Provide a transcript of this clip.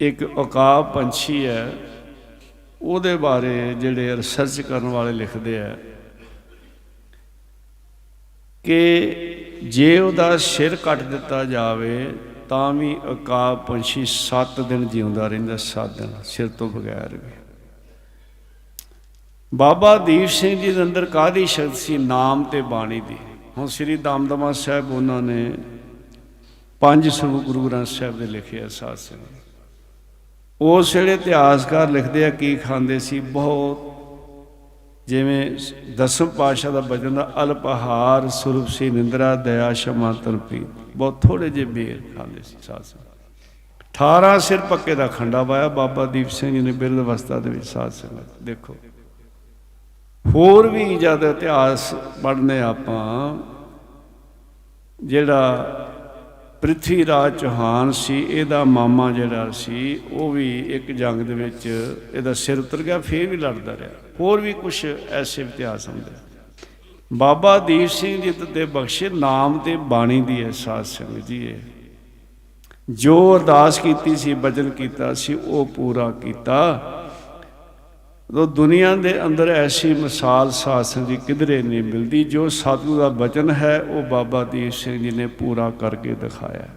ਇੱਕ ਉਕਾਬ ਪੰਛੀ ਹੈ। ਉਹਦੇ ਬਾਰੇ ਜਿਹੜੇ ਰਿਸਰਚ ਕਰਨ ਵਾਲੇ ਲਿਖਦੇ ਆ ਕਿ ਜੇ ਉਹਦਾ ਸਿਰ ਕੱਟ ਦਿੱਤਾ ਜਾਵੇ, ਤਾਂ ਵੀ ਉਕਾਬ ਪੰਛੀ 7 ਦਿਨ ਜਿਉਂਦਾ ਰਹਿੰਦਾ 7 ਦਿਨ ਸਿਰ ਤੋਂ ਬਗੈਰ ਵੀ। ਬਾਬਾ ਦੀਪ ਸਿੰਘ ਜੀ ਦੇ ਅੰਦਰ ਕਾਹਦੀ ਸ਼ਕਤੀ ਸੀ? ਨਾਮ ਤੇ ਬਾਣੀ ਦੀ। ਹੁਣ ਸ੍ਰੀ ਦਮਦਮਾ ਸਾਹਿਬ ਉਹਨਾਂ ਨੇ ਪੰਜ ਸਰੂਪ ਗੁਰੂ ਗ੍ਰੰਥ ਸਾਹਿਬ ਦੇ ਲਿਖੇ ਆ ਸਾਧ ਸੰਗਤ। ਉਸ ਵੇਲੇ ਇਤਿਹਾਸਕਾਰ ਲਿਖਦੇ ਆ, ਕੀ ਖਾਂਦੇ ਸੀ, ਬਹੁਤ ਜਿਵੇਂ ਦਸਮ ਪਾਸ਼ਾ ਦਾ ਬਚਨ ਦਾ, ਅਲਪਹਾਰ ਸੁਰਪ ਸੀ, ਨਿੰਦਰਾ, ਦਇਆ, ਸ਼ਮਾ ਤਨਪੀ ਬਹੁਤ ਥੋੜੇ ਜਿਹੇ ਬੇਰ ਖਾਂਦੇ ਸੀ ਸਾਧ ਸੰਗਤ। 18 ਸਿਰ ਪੱਕੇ ਦਾ ਖੰਡਾ ਪਾਇਆ ਬਾਬਾ ਦੀਪ ਸਿੰਘ ਜੀ ਨੇ ਬਿਰਧ ਅਵਸਥਾ ਦੇ ਵਿੱਚ ਸਾਧ ਸੰਗਤ। ਦੇਖੋ, ਹੋਰ ਵੀ ਜਦ ਇਤਿਹਾਸ ਪੜ੍ਹਨੇ ਆਪਾਂ, ਜਿਹੜਾ ਪ੍ਰਿਥਵੀ ਰਾਜ ਚੌਹਾਨ ਸੀ, ਇਹਦਾ ਮਾਮਾ ਜਿਹੜਾ ਸੀ, ਉਹ ਵੀ ਇੱਕ ਜੰਗ ਦੇ ਵਿੱਚ ਇਹਦਾ ਸਿਰ ਉਤਰ ਗਿਆ, ਫੇਰ ਵੀ ਲੜਦਾ ਰਿਹਾ। ਹੋਰ ਵੀ ਕੁਝ ਐਸੇ ਇਤਿਹਾਸ ਹੁੰਦੇ ਬਾਬਾ ਦੀਪ ਸਿੰਘ ਜੀ ਤੇ ਬਖਸ਼ੇ ਨਾਮ ਤੇ ਬਾਣੀ ਦੀ ਅਹਿਸਾਸ ਸੰਗਤ ਜੀ ਇਹ। ਜੋ ਅਰਦਾਸ ਕੀਤੀ ਸੀ, ਬਚਨ ਕੀਤਾ ਸੀ, ਉਹ ਪੂਰਾ ਕੀਤਾ। ਉਹ ਦੁਨੀਆ ਦੇ ਅੰਦਰ ਐਸੀ ਮਿਸਾਲ ਸਾਸਨ ਦੀ ਕਿਧਰੇ ਨਹੀਂ ਮਿਲਦੀ, ਜੋ ਸਾਧੂ ਦਾ ਬਚਨ ਹੈ, ਉਹ ਬਾਬਾ ਦੀਪ ਸਿੰਘ ਜੀ ਨੇ ਪੂਰਾ ਕਰਕੇ ਦਿਖਾਇਆ।